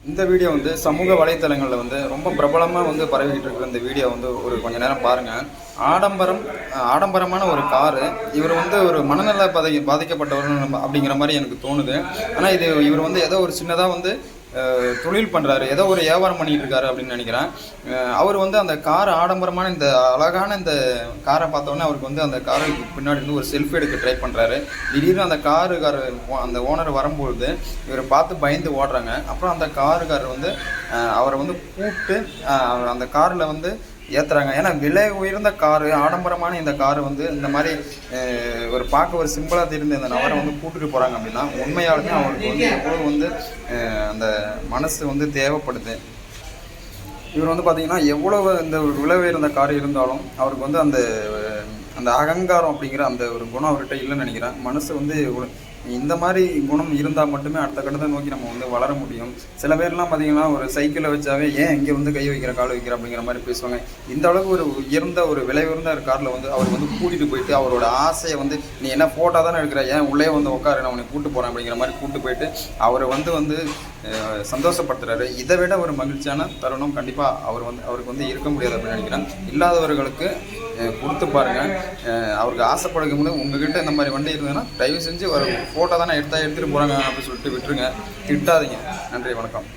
இந்த வீடியோ வந்து சமூக வலைத்தளங்களில் வந்து ரொம்ப பிரபலமாக வந்து பரவிக்கிட்டு இருக்கிற இந்த வீடியோ வந்து ஒரு கொஞ்ச நேரம் பாருங்கள் ஆடம்பரம் ஆடம்பரமான ஒரு காரு இவர் வந்து ஒரு மனநல பாதி பாதிக்கப்பட்டவர் நம்ம- அப்படிங்கிற மாதிரி எனக்கு தோணுது. ஆனால் இது இவர் வந்து ஏதோ ஒரு சின்னதாக வந்து தொழில் பண்ணுறாரு ஏதோ ஒரு வியாபாரம் பண்ணிட்டு இருக்காரு அப்படின்னு நினைக்கிறேன். அவர் வந்து அந்த கார் ஆடம்பரமான இந்த அழகான இந்த காரை பார்த்தோன்னே அவருக்கு வந்து அந்த காருக்கு பின்னாடி இருந்து ஒரு செல்ஃபி எடுக்க ட்ரை பண்ணுறாரு திடீர்னு அந்த காருக்கார அந்த ஓனர் வரும்பொழுது இவரை பார்த்து பயந்து ஓடுறாங்க. அப்புறம் அந்த காருக்காரர் வந்து அவரை வந்து கூப்பிட்டு அவர் அந்த காரில் வந்து ஏற்றுறாங்க ஏன்னா விலை உயர்ந்த காரு ஆடம்பரமான இந்த காரு வந்து இந்த மாதிரி ஒரு பார்க்க ஒரு சிம்பிளாக தெரிந்த இந்த நபரை வந்து கூட்டிகிட்டு போகிறாங்க அப்படின்னா உண்மையாலுமே அவருக்கு வந்து எவ்வளோ வந்து அந்த மனசு வந்து தேவைப்படுது. இவர் வந்து பார்த்தீங்கன்னா எவ்வளோ இந்த ஒரு விலை உயர்ந்த கார் இருந்தாலும் அவருக்கு வந்து அந்த அந்த அகங்காரம் அப்படிங்கிற அந்த ஒரு குணம் அவர்கிட்ட இல்லைன்னு நினைக்கிறேன். மனசு வந்து ஒரு- இந்த மாதிரி குணம் இருந்தால் மட்டுமே அடுத்த கட்டத்தை நோக்கி நம்ம வந்து வளர முடியும். சில பேர்லாம் பார்த்தீங்கன்னா ஒரு சைக்கிளை வச்சாவே ஏன் இங்கே வந்து கை வைக்கிற கால் வைக்கிற அப்படிங்கிற மாதிரி பேசுவாங்க. இந்த அளவுக்கு ஒரு உயர்ந்த ஒரு விலை உயர்ந்த ஒரு காரில் வந்து அவர் வந்து கூட்டிகிட்டு போயிட்டு அவரோட ஆசையை வந்து நீ என்ன ஃபோட்டோ தானே எடுக்கிற? ஏன் உள்ளே வந்து உட்காரு நான் உன்னை கூட்டு போகிறேன் அப்படிங்கிற மாதிரி கூட்டு போயிட்டு அவரை வந்து வந்து சந்தோஷப்படுத்துறாரு. இதை விட ஒரு மகிழ்ச்சியான தருணம் கண்டிப்பாக அவர் வந்து அவருக்கு வந்து இருக்க முடியாது அப்படின்னு நினைக்கிறேன். இல்லாதவர்களுக்கு கொடுத்து பாருங்கள் அவருக்கு ஆசைப்படுக்க முடியும் உங்ககிட்ட இந்த மாதிரி வண்டி இருந்ததுன்னா தயவு செஞ்சு ஒரு ஃபோட்டோ தானே எடுத்தா எடுத்துகிட்டு போகிறாங்க அப்படின்னு சொல்லிட்டு விட்டுருங்க. திட்டாதீங்க. நன்றி வணக்கம்.